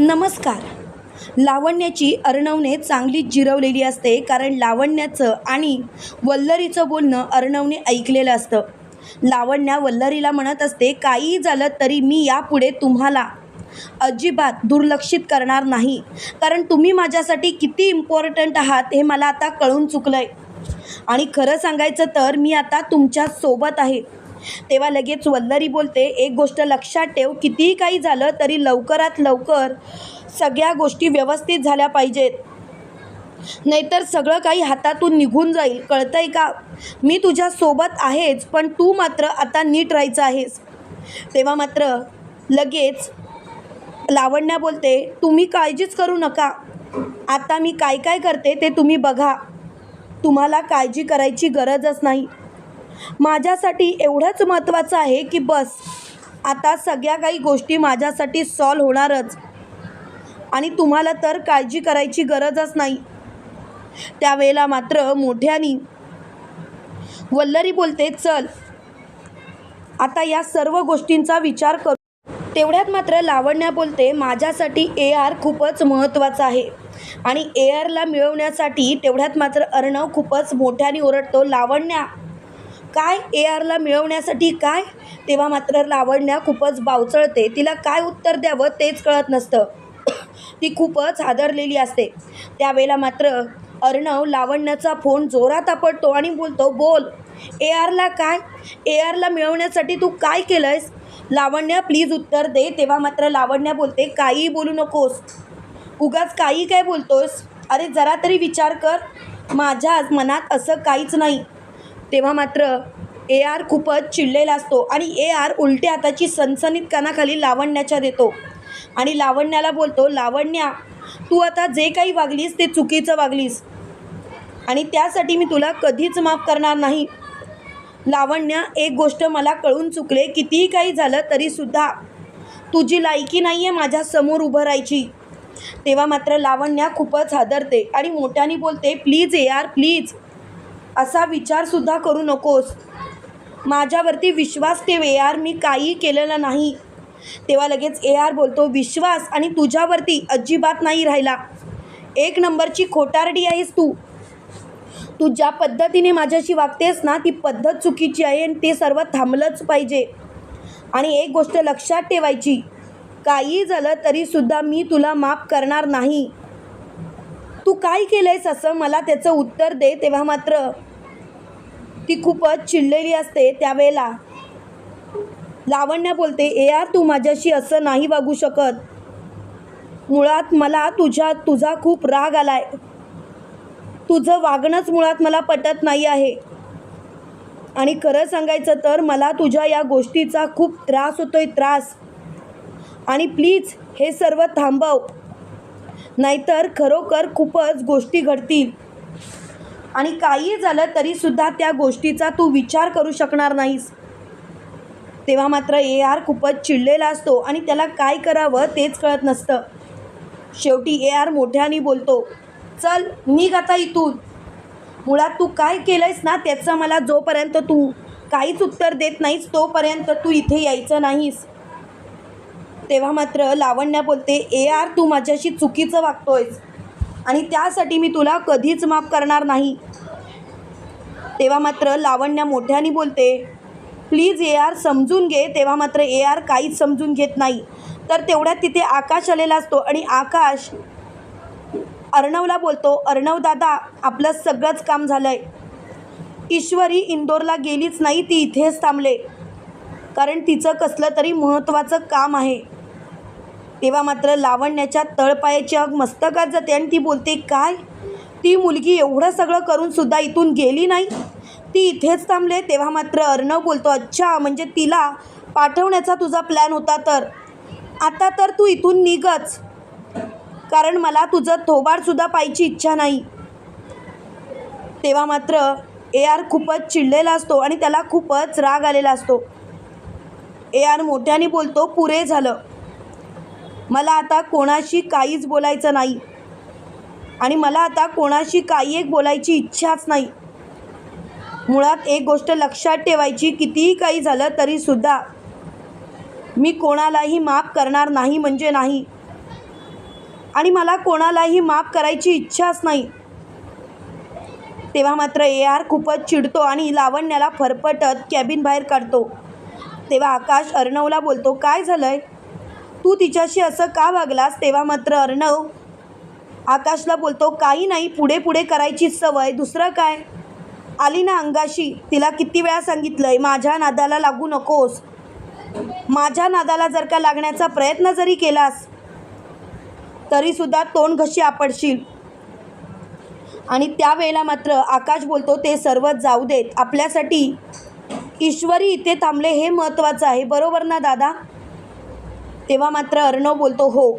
नमस्कार. लावण्याची अर्णवने चांगलीच जिरवलेली असते कारण लावण्याचं आणि वल्लरीचं बोलणं अर्णवने ऐकलेलं असतं. लावण्या वल्लरीला म्हणत असते काहीही झालं तरी मी यापुढे तुम्हाला अजिबात दुर्लक्षित करणार नाही. कारण तुम्ही माझ्यासाठी किती इम्पॉर्टंट आहात हे मला आता कळून चुकलं आहे आणि खरं सांगायचं तर मी आता तुमच्यासोबत आहे. तेव्हा लगेच वल्लरी बोलते एक गोष्ट लक्षात ठेव कितीही काही झालं तरी लवकरात लवकर सगळ्या गोष्टी व्यवस्थित झाल्या पाहिजेत. नाहीतर सगळं काही हातातून निघून जाईल. कळतंय का? मी तुझ्या सोबत आहेच पण तू मात्र आता नीट राहायचं आहेस. तेव्हा मात्र लगेच लावण्या बोलते तुम्ही काळजीच करू नका. आता मी काय काय करते ते तुम्ही बघा. तुम्हाला काळजी करायची गरजच नाही. माझ्यासाठी एवढंच महत्त्वाचं आहे की बस. आता सगळ्या काही गोष्टी माझ्यासाठी सॉल्व होणारच. आणि तुम्हाला तर काळजी करायची गरजच नाही. त्यावेळेला मात्र मोठ्यानी वल्लरी बोलते चल आता या सर्व गोष्टींचा विचार करू. तेवढ्यात मात्र लावण्या बोलते माझ्यासाठी ए आर खूपच महत्त्वाचा आहे. आणि ए आरला मिळवण्यासाठी तेवढ्यात मात्र अर्णव खूपच मोठ्याने ओरडतो लावण्या काय ए आरला मिळवण्यासाठी काय? तेव्हा मात्र लावण्या खूपच बावचळते. तिला काय उत्तर द्यावं तेच कळत नसतं. ती खूपच हादरलेली असते. त्यावेळेला मात्र अर्णव लावण्याचा फोन जोरात आपटतो आणि बोलतो बोल ए आरला काय? ए आरला मिळवण्यासाठी तू काय केलं आहेस लावण्या प्लीज उत्तर दे. तेव्हा मात्र लावण्या बोलते काहीही बोलू नकोस. उगाच काही काय बोलतोस अरे जरा तरी विचार कर. माझ्या मनात असं काहीच नाही. तेव्हा मात्र ए आर खूपच चिडलेला असतो आणि ए आर उलट्या हाताची सनसनीत कानाखाली लावण्याच्या देतो. आणि लावण्याला बोलतो लावण्या तू आता जे काही वागलीस ते चुकीचं वागलीस. आणि त्यासाठी मी तुला कधीच माफ करणार नाही. लावण्या एक गोष्ट मला कळून चुकले. कितीही काही झालं तरीसुद्धा तुझी लायकी नाही आहे माझ्यासमोर उभं राहायची. तेव्हा मात्र लावण्या खूपच हादरते आणि मोठ्याने बोलते प्लीज ए आर प्लीज. असा विचारसुद्धा करू नकोस. माझ्यावरती विश्वास ठेव ए आर मी काही केलेलं नाही. तेव्हा लगेच ए आर बोलतो विश्वास आणि तुझ्यावरती अजिबात नाही राहिला. एक नंबरची खोटारडी आहेस तू. तू ज्या पद्धतीने माझ्याशी वागतेस ना ती पद्धत चुकीची आहे आणि ते सर्व थांबलंच पाहिजे. आणि एक गोष्ट लक्षात ठेवायची काही झालं तरीसुद्धा मी तुला माफ करणार नाही. तू काय केलं आहेस असं मला त्याचं उत्तर दे. तेव्हा मात्र ती खूपच चिडलेली असते. त्यावेळेला लावण्या बोलते ए यार तू माझ्याशी असं नाही वागू शकत. मुळात मला तुझ्या तुझा खूप राग आलाय. तुझं वागणंच मुळात मला पटत नाही आहे. आणि खरं सांगायचं तर मला तुझ्या या गोष्टीचा खूप त्रास होतोय त्रास. आणि प्लीज हे सर्व थांबव. नाहीतर खरोखर खूपच गोष्टी घडतील. आणि काही झालं तरीसुद्धा त्या गोष्टीचा तू विचार करू शकणार नाहीस. तेव्हा मात्र ए आर खूपच चिडलेला असतो आणि त्याला काय करावं तेच कळत नसतं. शेवटी ए आर मोठ्याने बोलतो चल निघ आता इथून. मुळात तू काय केलं आहेस ना त्याचं मला जोपर्यंत तू काहीच उत्तर देत नाहीस तोपर्यंत तू इथे यायचं नाहीस. तेव्हा मात्र लावण्या बोलते ए आर तू माझ्याशी चुकीचं वागतोयस आणि त्यासाठी मी तुला कधीच माफ करणार नाही. तेव्हा मात्र लावण्या मोठ्याने बोलते प्लीज ए आर समजून घे. तेव्हा मात्र ए आर काहीच समजून घेत नाही. तर तेवढ्यात तिथे आकाश आलेला असतो आणि आकाश अर्णवला बोलतो अर्णव दादा आपलं सगळंच काम झालं आहे ईश्वरी इंदोरला गेलीच नाही ती इथेच थांबले. कारण तिचं कसलं तरी महत्त्वाचं काम आहे. तेव्हा मात्र लावण्याच्या तळपायाची आग मस्तकात जाते आणि ती बोलते काय? ती मुलगी एवढं सगळं करूनसुद्धा इथून गेली नाही? ती इथेच थांबले? तेव्हा मात्र अर्णव बोलतो अच्छा म्हणजे तिला पाठवण्याचा तुझा प्लॅन होता तर? आता तर तू इथून निघच. कारण मला तुझं थोबाडसुद्धा पाहायची इच्छा नाही. तेव्हा मात्र ए आर खूपच चिडलेला असतो आणि त्याला खूपच राग आलेला असतो. ए आर मोठ्याने बोलतो पुरे झालं. मला आता कोणाशी काहीच बोलायचं नाही. आणि मला आता कोणाशी काही एक बोलायची इच्छाच नाही. मुळात एक गोष्ट लक्षात ठेवायची कितीही काही झालं तरीसुद्धा मी कोणालाही माफ करणार नाही म्हणजे नाही. आणि मला कोणालाही माफ करायची इच्छाच नाही. तेव्हा मात्र ए आर खूपच चिडतो आणि लावण्याला फरफटत कॅबिन बाहेर काढतो. तेव्हा आकाश अर्णवला बोलतो काय झालं आहे तू तिच्याशी असं का वागलास? तेव्हा मात्र अर्णव आकाशला बोलतो काही नाही पुढे पुढे करायची सवय. दुसरं काय? आली ना अंगाशी. तिला किती वेळा सांगितलंय माझ्या नादाला लागू नकोस. माझ्या नादाला जर का लागण्याचा प्रयत्न जरी केलास तरीसुद्धा तोंड घशी आपडशील. आणि त्यावेळेला मात्र आकाश बोलतो ते सर्व जाऊ देत. आपल्यासाठी ईश्वरी इथे थांबले हे महत्त्वाचं आहे. बरोबर ना दादा? तेव्हा मात्र अर्णव बोलतो हो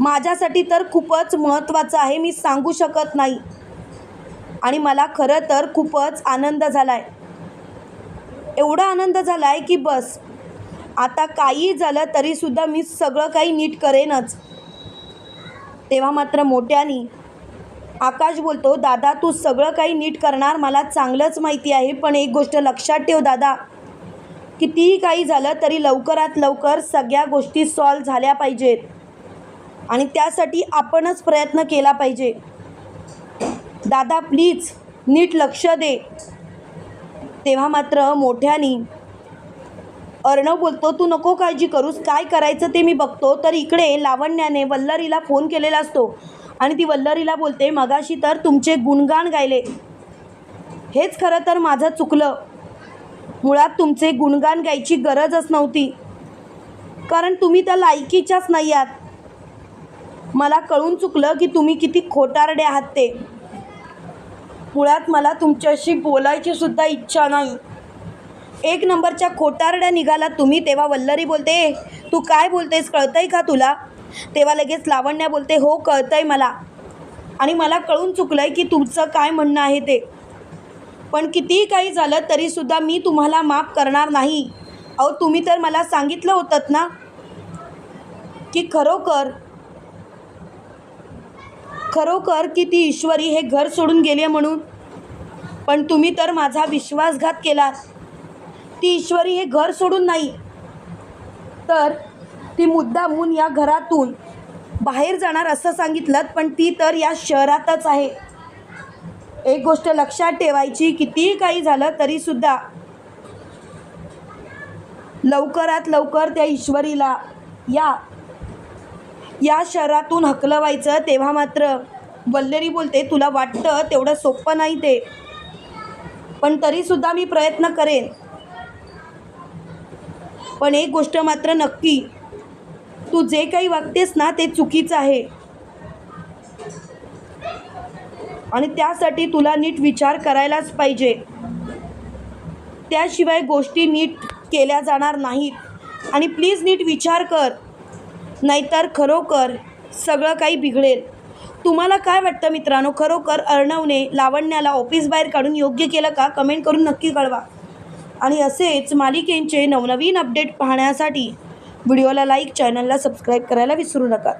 माझ्यासाठी तर खूपच महत्त्वाचं आहे मी सांगू शकत नाही. आणि मला खरं तर खूपच आनंद झाला आहे एवढा आनंद झाला आहे की बस आता काही झालं तरीसुद्धा मी सगळं काही नीट करेनच. तेव्हा मात्र मोठ्यानी आकाश बोलतो दादा तू सगळं काही नीट करणार मला चांगलंच माहिती आहे पण एक गोष्ट लक्षात ठेव दादा कितीही काही झालं तरी लवकरात लवकर सगळ्या गोष्टी सॉल्व झाल्या पाहिजेत. आणि त्यासाठी आपणच प्रयत्न केला पाहिजे. दादा प्लीज नीट लक्ष दे. तेव्हा मात्र मोठ्यानी अर्णव बोलतो तू नको काळजी करूस. काय करायचं ते मी बघतो. तर इकडे लावण्याने वल्लरीला फोन केलेला असतो. आणि ती वल्लरीला बोलते मगाशी तर तुमचे गुणगान गायले. हेच खरं तर माझं चुकलं. मुळात तुमचे गुणगान गायची गरजच नव्हती. कारण तुम्ही त्या लायकीच्याच नाही आहात. मला कळून चुकलं की तुम्ही किती खोटारडे आहात ते. मुळात मला तुमच्याशी बोलायची सुद्धा इच्छा नाही. एक नंबरच्या खोटारड्या निघाला तुम्ही तेव्हा वल्लरी बोलते तू काय बोलतेस कळतंय का तुला? तेव्हा लगेच लावण्या बोलते हो कळतंय मला. आणि मला कळून चुकलं आहे की तुमचं काय म्हणणं आहे ते. पण कितीही काही झालं तरीसुद्धा मी तुम्हाला माफ करणार नाही. अहो तुम्ही तर मला सांगितलं होतं ना की खरोखर खरोखर की ती ईश्वरी हे घर सोडून गेले म्हणून. पण तुम्ही तर माझा विश्वासघात केला. ती ईश्वरी हे घर सोडून नाही. तर ती मुद्दामून या घरातून बाहेर जाणार असं सांगितलं पण ती तर या शहरातच आहे. एक गोष्ट लक्षात ठेवायची कितीही काही झालं तरीसुद्धा लवकरात लवकर त्या ईश्वरीला या या शहरातून हकलवायचं तेव्हा मात्र वल्लेरी बोलते तुला वाटतं तेवढं सोपं नाही ते पण तरीसुद्धा मी प्रयत्न करेन. पण एक गोष्ट मात्र नक्की तू जे काही वागतेस ना ते चुकीचं आहे. आणि त्यासाठी तुला नीट विचार करायलाच पाहिजे. त्याशिवाय गोष्टी नीट केल्या जाणार नाहीत. आणि प्लीज नीट विचार कर. नाहीतर खरोखर सगळं काही बिघडेल. तुम्हाला काय वाटतं मित्रांनो? खरोखर अर्णवने लावण्याला ऑफिस बाहेर काढून योग्य केलं का? कमेंट करून नक्की कळवा. आणि असेच मालिकेंचे नवनवीन अपडेट पाहण्यासाठी व्हिडिओला लाईक चॅनलला सबस्क्राईब करायला विसरू नका.